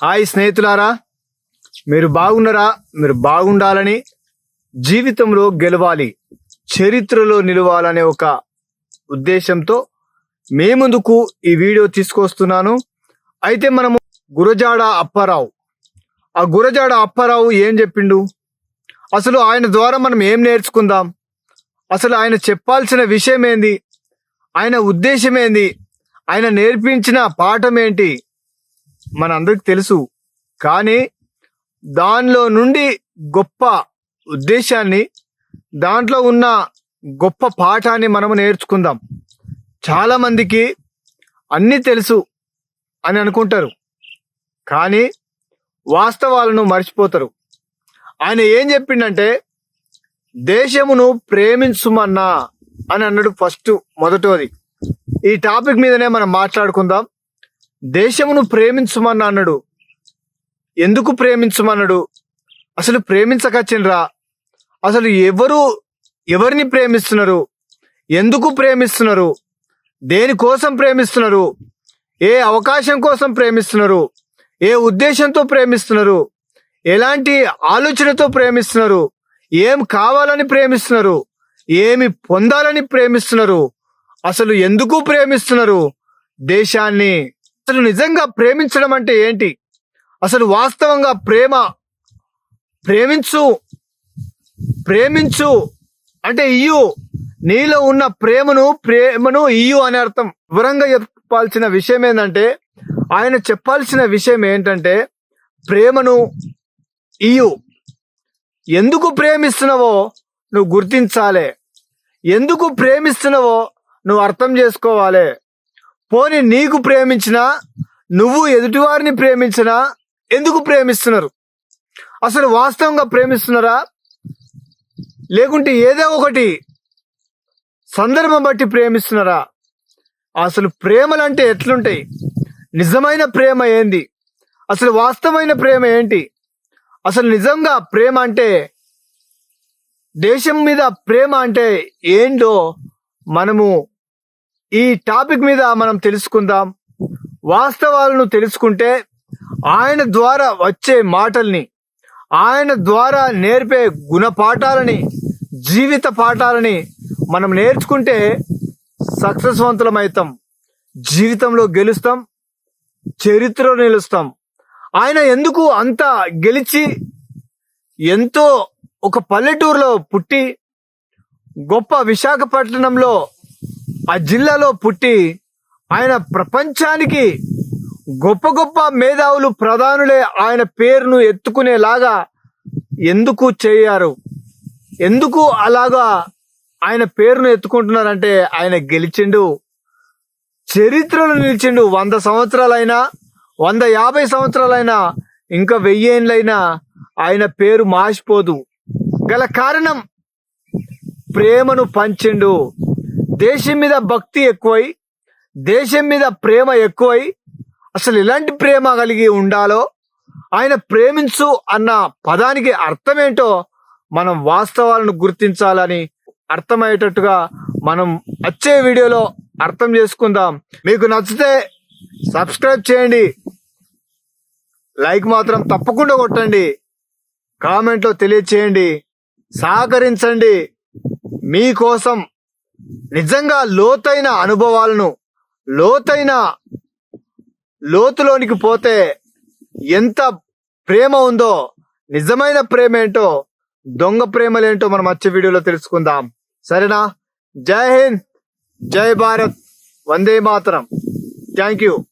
Hi స్నేహితులారా మీరు బాగున్నారా? మీరు బాగుండాలని జీవితంలో గెలవాలి చరిత్రలో నిలవాలనే ఒక ఉద్దేశంతో మీ ముందుకు ఈ వీడియో తీసుకొస్తున్నాను. అయితే మనము గురజాడ అప్పారావు. ఆ గురజాడ అప్పారావు ఏం చెప్పిండు? అసలు ఆయన ద్వారా మనం ఏం నేర్చుకుందాం? అసలు ఆయన చెప్పాల్సిన విషయం ఏంది ఆయన ఉద్దేశం ఏంది ఆయన నేర్పించిన పాఠం ఏంటి మన అందరికి తెలుసు. కానీ దానిలో నుండి గొప్ప ఉద్దేశాన్ని దాంట్లో ఉన్న గొప్ప పాఠాన్ని మనము నేర్చుకుందాం. చాలా మందికి అన్నీ తెలుసు అని అనుకుంటారు. కానీ వాస్తవాలను మర్చిపోతారు. ఆయన ఏం చెప్పిండంటే దేశమును ప్రేమించుమన్నా అని అన్నాడు ఫస్ట్ మొదటోది ఈ టాపిక్ మీదనే మనం మాట్లాడుకుందాం. దేశమును ప్రేమించుమన్నా అన్నాడు. ఎందుకు ప్రేమించమన్నాడు? అసలు ప్రేమించకచ్చిండ్రా అసలు ఎవరు ఎవరిని ప్రేమిస్తున్నారు? ఎందుకు ప్రేమిస్తున్నారు? దేనికోసం ప్రేమిస్తున్నారు? ఏ అవకాశం కోసం ప్రేమిస్తున్నారు? ఏ ఉద్దేశంతో ప్రేమిస్తున్నారు? ఎలాంటి ఆలోచనతో ప్రేమిస్తున్నారు? ఏం కావాలని ప్రేమిస్తున్నారు? ఏమి పొందాలని ప్రేమిస్తున్నారు? అసలు ఎందుకు ప్రేమిస్తున్నారు? దేశాన్ని అసలు నిజంగా ప్రేమించడం అంటే ఏంటి? అసలు వాస్తవంగా ప్రేమ ప్రేమించు ప్రేమించు అంటే ఇయ్యు. నీలో ఉన్న ప్రేమను ప్రేమను ఇయ్యు అనే అర్థం. వివరంగా చెప్పాల్సిన విషయం ఏంటంటే ఆయన చెప్పాల్సిన విషయం ఏంటంటే ప్రేమను ఇయ్యు. ఎందుకు ప్రేమిస్తున్నావో నువ్వు గుర్తించాలి. ఎందుకు ప్రేమిస్తున్నావో నువ్వు అర్థం చేసుకోవాలి. పోని నీకు ప్రేమించినా నువ్వు ఎదుటివారిని ప్రేమించినా ఎందుకు ప్రేమిస్తున్నారు? అసలు వాస్తవంగా ప్రేమిస్తున్నారా? లేకుంటే ఏదో ఒకటి సందర్భం బట్టి ప్రేమిస్తున్నారా? అసలు ప్రేమలు అంటే ఎట్లుంటాయి? నిజమైన ప్రేమ ఏంది? అసలు వాస్తవమైన ప్రేమ ఏంటి? అసలు నిజంగా ప్రేమ అంటే దేశం మీద ప్రేమ అంటే ఏంటో మనము ఈ టాపిక్ మీద మనం తెలుసుకుందాం. వాస్తవాలను తెలుసుకుంటే ఆయన ద్వారా వచ్చే మాటల్ని ఆయన ద్వారా నేర్పే గుణపాఠాలని జీవిత పాఠాలని మనం నేర్చుకుంటే సక్సెస్వంతులమవుతాం జీవితంలో గెలుస్తాం చరిత్రలో నిలుస్తాం. ఆయన ఎందుకు అంత గెలిచి ఎంతో ఒక పల్లెటూరులో పుట్టి గొప్ప విశాఖపట్నంలో ఆ జిల్లాలో పుట్టి ఆయన ప్రపంచానికి గొప్ప గొప్ప మేధావులు ప్రధానులే ఆయన పేరును ఎత్తుకునేలాగా ఎందుకు చేయారు? ఎందుకు అలాగా ఆయన పేరును ఎత్తుకుంటున్నారంటే ఆయన గెలిచిండు చరిత్రలో నిలిచిండు వంద సంవత్సరాలైనా వంద యాభై సంవత్సరాలైనా ఇంకా వెయ్యేళ్ళైనా ఆయన పేరు మాసిపోదు. గల కారణం ప్రేమను పంచిండు. దేశం మీద భక్తి ఎక్కువై దేశం మీద ప్రేమ ఎక్కువై అసలు ఎలాంటి ప్రేమ కలిగి ఉండాలో ఆయన ప్రేమించు అన్న పదానికి అర్థమేంటో మనం వాస్తవాలను గుర్తించాలని అర్థమయ్యేటట్టుగా మనం వచ్చే వీడియోలో అర్థం చేసుకుందాం. మీకు నచ్చితే సబ్స్క్రైబ్ చేయండి. లైక్ మాత్రం తప్పకుండా కొట్టండి. కామెంట్లో తెలియచేయండి. సహకరించండి. మీకోసం నిజంగా లోతైన అనుభవాలను లోతైన లోతులోనికి పోతే ఎంత ప్రేమ ఉందో నిజమైన ప్రేమ ఏంటో దొంగ ప్రేమలేంటో మనం వచ్చే వీడియోలో తెలుసుకుందాం. సరేనా? జై హింద్ జై భారత్ వందే మాతరం. Thank you.